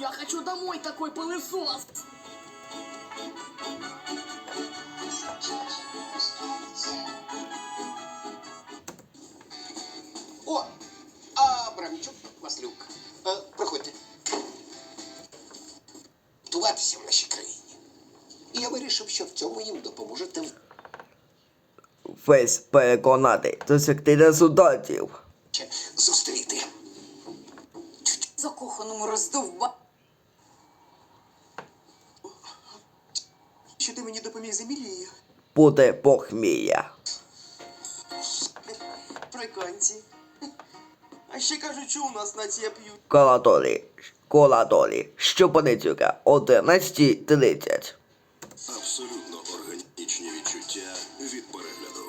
Я хочу домой такой пылесос. О, Абрамчук, Маслюк. Е, проходьте. Туватися в нашій країні. І я вирішив, що в цьому їм допоможете. Весь переконати, досягти результатів. Зустріти. Закоханому роздовба. Що ти мені допоміг з Емілією? Буде похмілля. Приканці. А ще кажуть, що у нас нація п'ють. Коладолі. Коладолі. Щопонеділка 11.30. Абсолютно органічні відчуття від перегляду.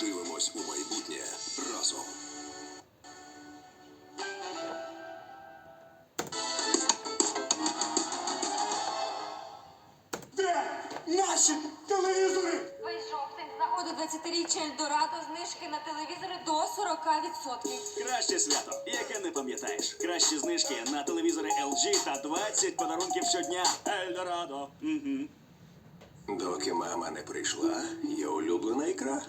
Дивимось у майбутнє разом. 15-річчя Ельдорадо знижки на телевізори до 40%. Краще свято, яке не пам'ятаєш. Кращі знижки на телевізори LG та 20 подарунків щодня. Ельдорадо. Угу. Доки мама не прийшла, є улюблена ікра.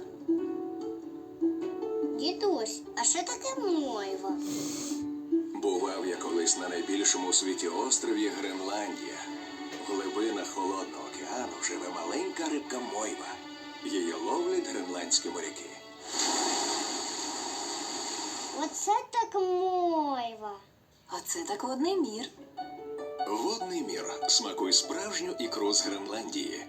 Дідусь, а що таке мойва? Бував я колись на найбільшому у світі острові Гренландія. В глибинах Холодного океану живе маленька рибка Мойва. Її ловлять гренландські моряки. Оце так мойва. А це так водний мір. Водний мір. Смакуй справжню ікру з Гренландії.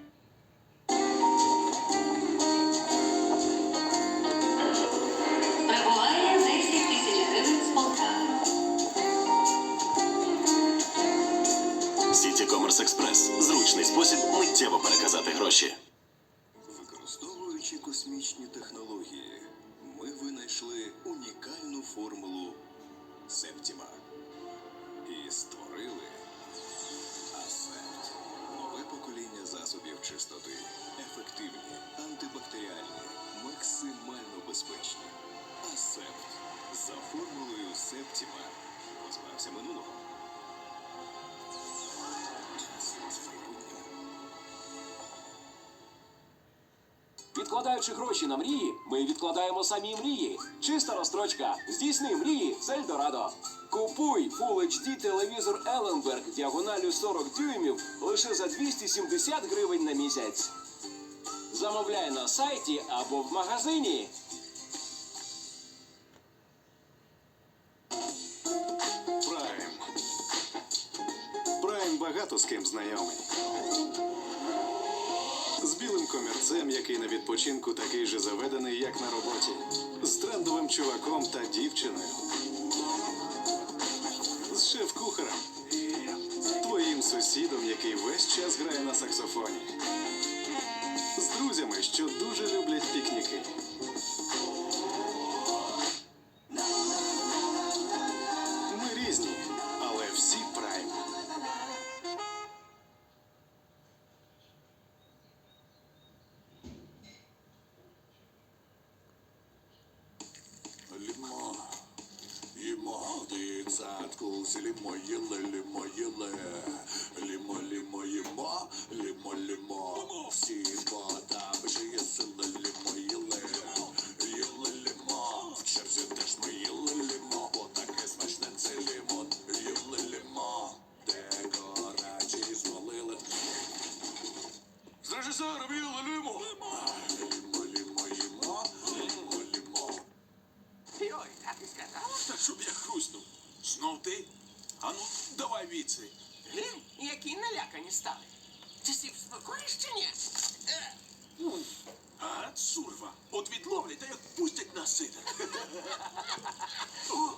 Прибуває 10 тисяч гривень з Полтави. Сіті Комерс Експрес. Зручний спосіб миттєво переказати гроші. Чистоти. Ефективні, антибактеріальні, максимально безпечні. Асепт. За формулою Септіма. Позбався минулого. Відкладаючи гроші на мрії, ми відкладаємо самі мрії. Чиста розстрочка. Здійсни мрії з Ельдорадо. Купуй Full HD телевізор Елленберг діагоналю 40 дюймів лише за 270 гривень на місяць. Замовляй на сайті або в магазині. Прайм. Прайм багато з ким знайомий. З білим комірцем, який на відпочинку такий же заведений, як на роботі. З трендовим чуваком та дівчиною. Шеф-кухарем. Твоїм сусідом, який весь час грає на саксофоні. З друзями, що дуже люблять пікніки. Їмо, дитсадку, лімо, їле, лімо, їле. Лімо, лімо, їмо, лімо, лімо. Всі вода, бежи, сила, лімо, їле. Їле, лімо, в черзі теж ми їли лімо. Бо таке смачне це лімон. Їле, лімо, декорації змолили. З режисером їле лімо. Лімо, лімо, їмо, лімо, лімо. Ой, так і сказала. Та щоб я хруснув. Знов ти? Ану, давай віці. Глянь, які налякані стали. Ти сів спокоїш чи ні? Е, А, сурва. От відловлять, та як пустять на сидр. О,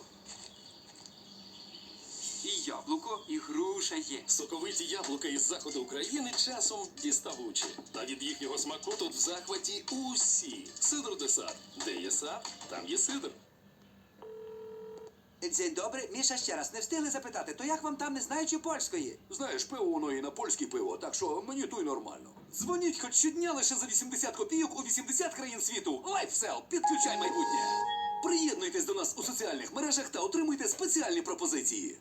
І яблуко, і груша є. Соковиті яблука із заходу України часом діставучі. Та від їхнього смаку тут в захваті усі. Сидр де сад. Де є сад, там є сидр. Дзень добре, Міша ще раз не встигли запитати, то як вам там не знаючи польської? знаєш, пиво воно і на польське пиво, так що мені то й нормально. Дзвоніть хоч щодня лише за 80 копійок у 80 країн світу. Лайфсел, підключай майбутнє. Приєднуйтесь до нас у соціальних мережах та отримуйте спеціальні пропозиції.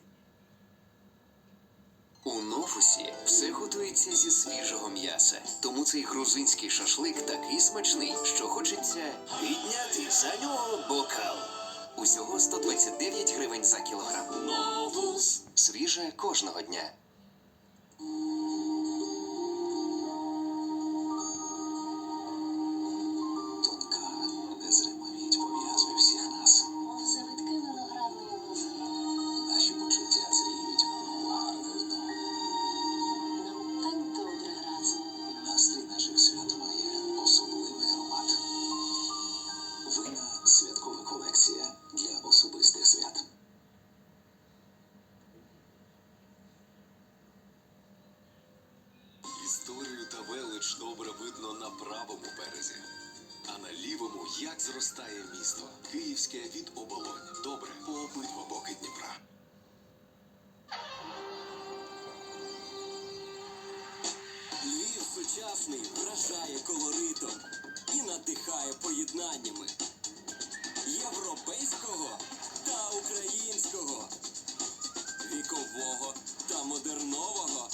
У Нофусі все готується зі свіжого м'яса. Тому цей грузинський шашлик такий смачний, що хочеться підняти за нього бокал. Усього 129 гривень за кілограм. Новус. Свіже кожного дня. Березі. А на лівому як зростає місто. Київське від оболонь. Добре по обидва боки Дніпра. Львів сучасний вражає колоритом і надихає поєднаннями європейського та українського, вікового та модернового,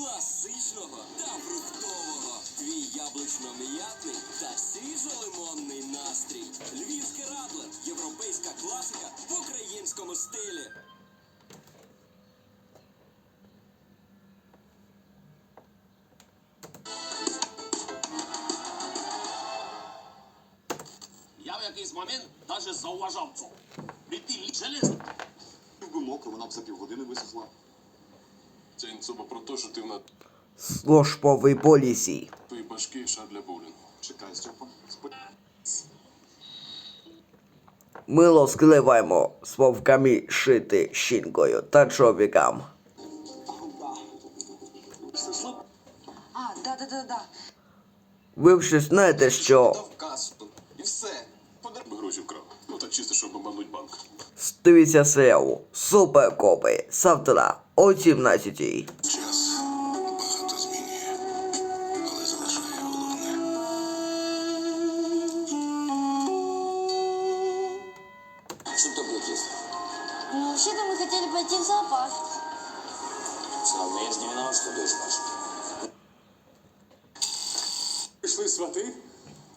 класичного та фруктового, твій яблучно-м'ятний та свіжо-лимонний настрій. Львівський радлер, європейська класика в українському стилі. Я в якийсь момент навіть зауважав цю. Бітиль железний. Гумок, вона б за півгодини висохла. Це інцоба про те, що ти на Службовий поліцій. твої башки ша для боулінгу. Чекай, Степа. Мило скливаємо з вовками шити щінкою та чоловікам. А, да-да-да-да. Ви вже знаєте, що Дав касу. І все. Подар гроші вкрав. Ну так чисто, щоб обмануть банк. дивіться серіал Суперкопи завтра о 17 Час багато змінює, але залишає головне. Что ты будешь? Ну, вообще-то мы хотели пойти в зоопарк. Славно, я не виноват, что дочь наша. Пішли свати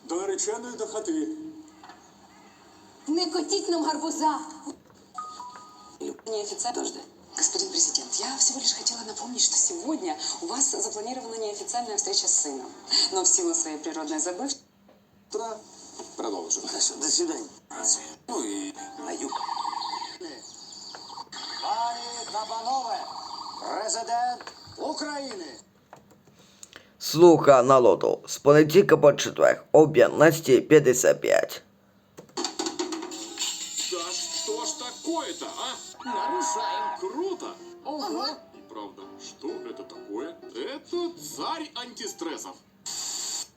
до нареченої до хати. Не котіть нам гарбуза. Неофициально. Дожди. Господин президент, я всего лишь хотела напомнить, что сегодня у вас запланирована неофициальная встреча с сыном. Но в силу своей природной забывчивости... Утро. Продолжим. До свидания. Ну и на юг. Пані та панове, президент України. Слуха народу з понеділка по четвер о 15.55. такое-то, а? Нарушаем. Круто! Ого. И правда, что это такое? Это царь антистрессов.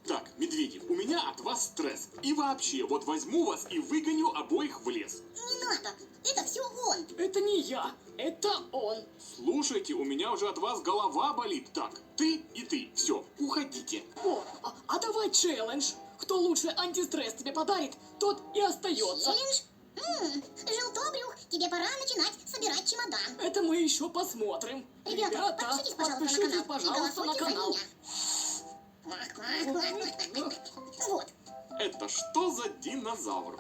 Так, Медведев, у меня от вас стресс. И вообще, вот возьму вас и выгоню обоих в лес. Не надо, это все он. Это не я, это он. Слушайте, у меня уже от вас голова болит. Так, ты и ты. Все, уходите. О, а, а давай челлендж. Кто лучше антистресс тебе подарит, тот и остается. Челлендж? Желтобрюх, тебе пора начинать собирать чемодан. Это мы еще посмотрим. Ребята, подпишитесь, пожалуйста, подпишитесь, на канал пожалуйста, и на канал. Вот. Это что за динозавр?